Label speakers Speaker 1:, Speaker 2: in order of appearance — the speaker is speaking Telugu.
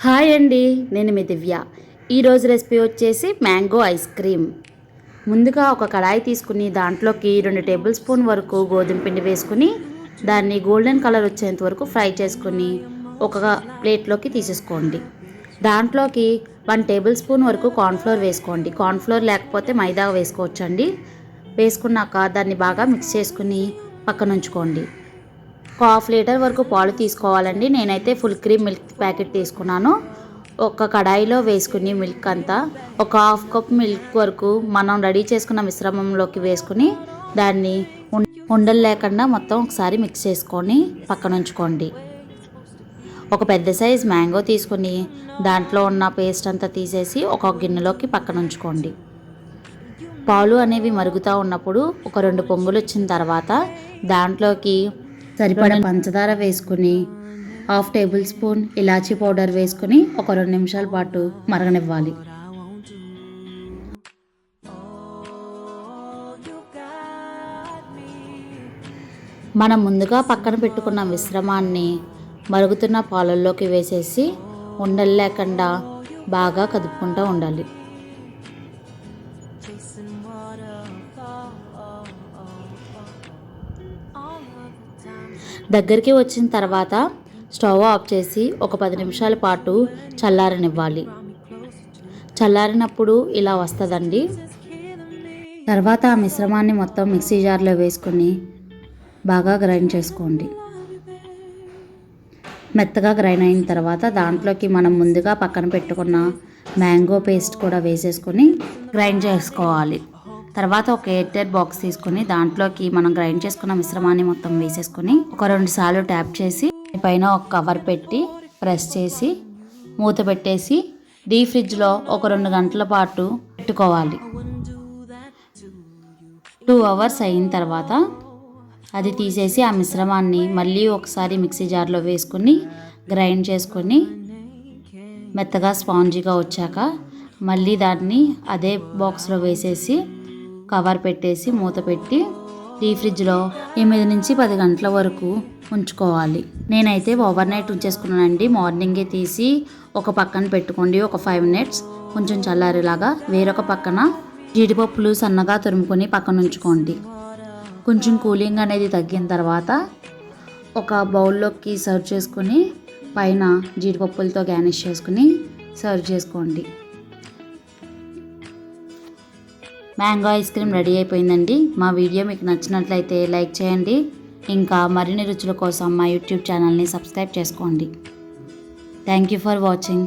Speaker 1: హాయ్ అండి నేను మీ దివ్య. ఈరోజు రెసిపీ వచ్చేసి మ్యాంగో ఐస్ క్రీమ్. ముందుగా ఒక కడాయి తీసుకుని దాంట్లోకి రెండు టేబుల్ స్పూన్ వరకు గోధుమ పిండి వేసుకుని దాన్ని గోల్డెన్ కలర్ వచ్చేంత వరకు ఫ్రై చేసుకుని ఒక ప్లేట్లోకి తీసేసుకోండి. దాంట్లోకి వన్ టేబుల్ స్పూన్ వరకు కార్న్ఫ్లోర్ వేసుకోండి. కార్న్ఫ్లోర్ లేకపోతే మైదా వేసుకోవచ్చండి. వేసుకున్నాక దాన్ని బాగా మిక్స్ చేసుకుని పక్కన ఉంచుకోండి ఒక హాఫ్ లీటర్ వరకు పాలు తీసుకోవాలండి. నేనైతే ఫుల్ క్రీమ్ మిల్క్ ప్యాకెట్ తీసుకున్నాను. ఒక కడాయిలో వేసుకుని మిల్క్ అంతా ఒక హాఫ్ కప్ మిల్క్ వరకు మనం రెడీ చేసుకున్న మిశ్రమంలోకి వేసుకుని దాన్ని ఉండలు లేకుండా మొత్తం ఒకసారి మిక్స్ చేసుకొని పక్కన ఉంచుకోండి. ఒక పెద్ద సైజ్ మ్యాంగో తీసుకుని దాంట్లో ఉన్న పేస్ట్ అంతా తీసేసి ఒక గిన్నెలోకి పక్కన ఉంచుకోండి. పాలు అనేవి మరుగుతూ ఉన్నప్పుడు ఒక రెండు పొంగులు వచ్చిన తర్వాత దాంట్లోకి సరిపడ పంచదార వేసుకుని హాఫ్ టేబుల్ స్పూన్ ఇలాచీ పౌడర్ వేసుకుని ఒక రెండు నిమిషాల పాటు మరగనివ్వాలి. మనం ముందుగా పక్కన పెట్టుకున్న మిశ్రమాన్ని మరుగుతున్న పాలల్లోకి వేసేసి ఉండలు లేకుండా బాగా కదుపుకుంటూ ఉండాలి. దగ్గరికి వచ్చిన తర్వాత స్టవ్ ఆఫ్ చేసి ఒక పది నిమిషాల పాటు చల్లారనివ్వాలి. చల్లారినప్పుడు ఇలా వస్తుందండి. తర్వాత ఆ మిశ్రమాన్ని మొత్తం మిక్సీ జార్లో వేసుకొని బాగా గ్రైండ్ చేసుకోండి. మెత్తగా గ్రైండ్ అయిన తర్వాత దాంట్లోకి మనం ముందుగా పక్కన పెట్టుకున్న మ్యాంగో పేస్ట్ కూడా వేసేసుకొని గ్రైండ్ చేసుకోవాలి. తర్వాత ఒక ఎయిర్టెడ్ బాక్స్ తీసుకొని దాంట్లోకి మనం గ్రైండ్ చేసుకున్న మిశ్రమాన్ని మొత్తం వేసేసుకొని ఒక రెండు సార్లు ట్యాప్ చేసి పైన ఒక కవర్ పెట్టి ప్రెస్ చేసి మూత పెట్టేసి డీ ఫ్రిడ్జ్లో ఒక రెండు గంటల పాటు పెట్టుకోవాలి. టూ అవర్స్ అయిన తర్వాత అది తీసేసి ఆ మిశ్రమాన్ని మళ్ళీ ఒకసారి మిక్సీ జార్లో వేసుకొని గ్రైండ్ చేసుకొని మెత్తగా స్పాంజీగా వచ్చాక మళ్ళీ దాన్ని అదే బాక్స్లో వేసేసి కవర్ పెట్టేసి మూత పెట్టి డీ ఫ్రిడ్జ్లో ఎనిమిది నుంచి పది గంటల వరకు ఉంచుకోవాలి. నేనైతే ఓవర్ నైట్ ఉంచేసుకున్నానండి. మార్నింగే తీసి ఒక పక్కన పెట్టుకోండి. ఒక ఫైవ్ మినిట్స్ కొంచెం చల్లారేలాగా వేరొక పక్కన జీడిపప్పులు సన్నగా తురుముకొని పక్కన ఉంచుకోండి. కొంచెం కూలింగ్ అనేది తగ్గిన తర్వాత ఒక బౌల్లోకి సర్వ్ చేసుకుని పైన జీడిపప్పులతో గార్నిష్ చేసుకుని సర్వ్ చేసుకోండి. మ్యాంగో ఐస్ క్రీమ్ రెడీ అయిపోయిందండి. మా వీడియో మీకు నచ్చినట్లయితే లైక్ చేయండి. ఇంకా మరిన్ని రుచుల కోసం మా యూట్యూబ్ ఛానల్ని సబ్స్క్రైబ్ చేసుకోండి. Thank you for watching